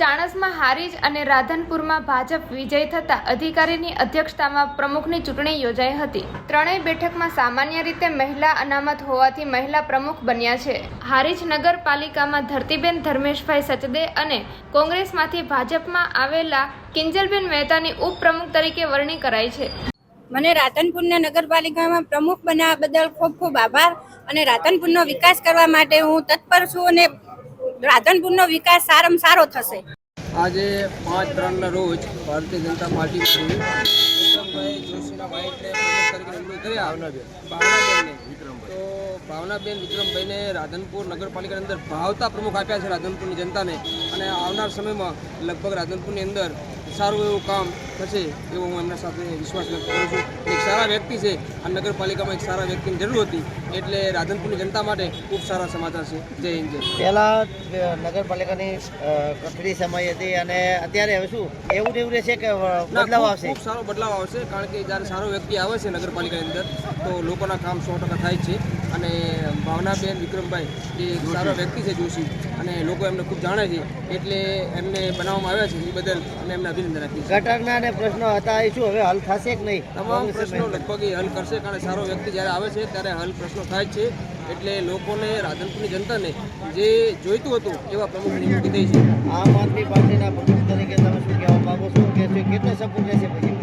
ચાણસમાં હારીજ અને રાધનપુરમાં ભાજપ વિજય થતા અધિકારીની અધ્યક્ષતામાં પ્રમુખની ચૂંટણી યોજાઈ હતી. ત્રણેય બેઠકમાં સામાન્ય રીતે મહિલા અનામત હોવાથી મહિલા પ્રમુખ બન્યા છે. હારીજ નગરપાલિકામાં ધરતીબેન ધર્મેશભાઈ સચદે અને કોંગ્રેસમાંથી ભાજપમાં આવેલા કિંજલબેન મહેતાની ઉપપ્રમુખ તરીકે વરણી કરાઈ છે. મને રાતનપુરના નગરપાલિકામાં પ્રમુખ બનાવવા બદલ ખૂબ ખૂબ આભાર અને રાતનપુરનો વિકાસ કરવા માટે હું તત્પર છું અને રાધનપુરનો વિકાસ સારામાં સારો થશે. આજે પાંચ ત્રણના રોજ ભારતીય જનતા પાર્ટી વિક્રમભાઈ જોશીના વાઇફને તરીકે કર્યા વિક્રમભાઈને રાધનપુર નગરપાલિકાની અંદર ભાવતા પ્રમુખ આપ્યા છે રાધનપુરની જનતાને. અને આવનાર સમયમાં લગભગ રાધનપુરની અંદર સારું એવું કામ થશે એવો હું એમના સાથે વિશ્વાસ વ્યક્ત કરું છું. એક સારા વ્યક્તિ છે આ નગરપાલિકામાં એક સારા વ્યક્તિની જરૂર હતી એટલે રાધનપુરની જનતા માટે ખૂબ સારા સમાચાર છે. જય હિન્દ જય પહેલાં નગરપાલિકાની કથળી સમય હતી અને અત્યારે હવે શું? એવું એવું રહેશે કે બદલાવ આવશે? ખૂબ સારો બદલાવ આવશે કારણ કે જ્યારે સારો વ્યક્તિ આવે છે નગરપાલિકાની અંદર તો લોકોના કામ સો ટકા થાય છે. અને ભાવનાબેન વિક્રમભાઈ એ સારા વ્યક્તિ છે જોશી. અને લોકો એમને ખૂબ જાણે છે. એટલે એમને બનાવવામાં આવ્યા છે એ બદલ અમે એમને અભિનંદન આપીએ ગટરના ને પ્રશ્નો હતા એ શું હવે હલ થશે કે નહીં? તમામ પ્રશ્નો. લગભગ હલ કરશે કારણ કે સારો વ્યક્તિ જ્યારે આવે છે ત્યારે હલ પ્રશ્નો થાય છે. એટલે લોકોને રાધનપુરની જનતાને જે જોઈતું હતું એવા પ્રમુખ નિમણૂક થઈ છે. આમ આદમી પાર્ટીના પ્રમુખ તરીકે તમે શું કહેવા માગો છો? કે કેટલો સપોર્ટ રહેશે પછી?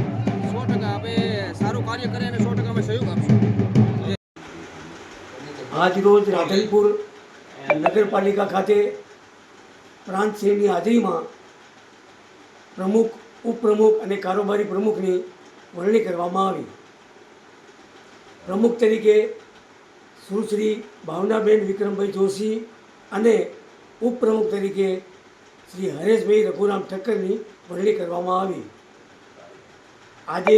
સો ટકા અમે સારું કાર્ય કરીએ અને સો ટકા અમે સહયોગ આપશું. આજરોજ રાધનપુર નગરપાલિકા ખાતે પ્રાંત સિંહની હાજરીમાં પ્રમુખ ઉપપ્રમુખ અને કારોબારી પ્રમુખની વરણી કરવામાં આવી. પ્રમુખ તરીકે સુશ્રી ભાવનાબેન વિક્રમભાઈ જોશી અને ઉપપ્રમુખ તરીકે શ્રી હરેશભાઈ રઘુરામ ઠક્કરની વરણી કરવામાં આવી. આજે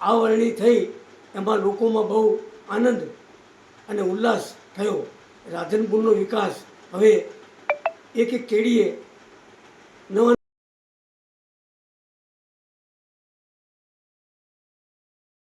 આ વરણી થઈ એમાં લોકોમાં બહુ આનંદ અને ઉલ્લાસ થયો. રાધનપુરનો વિકાસ. હવે એક એક કેડીએ નવા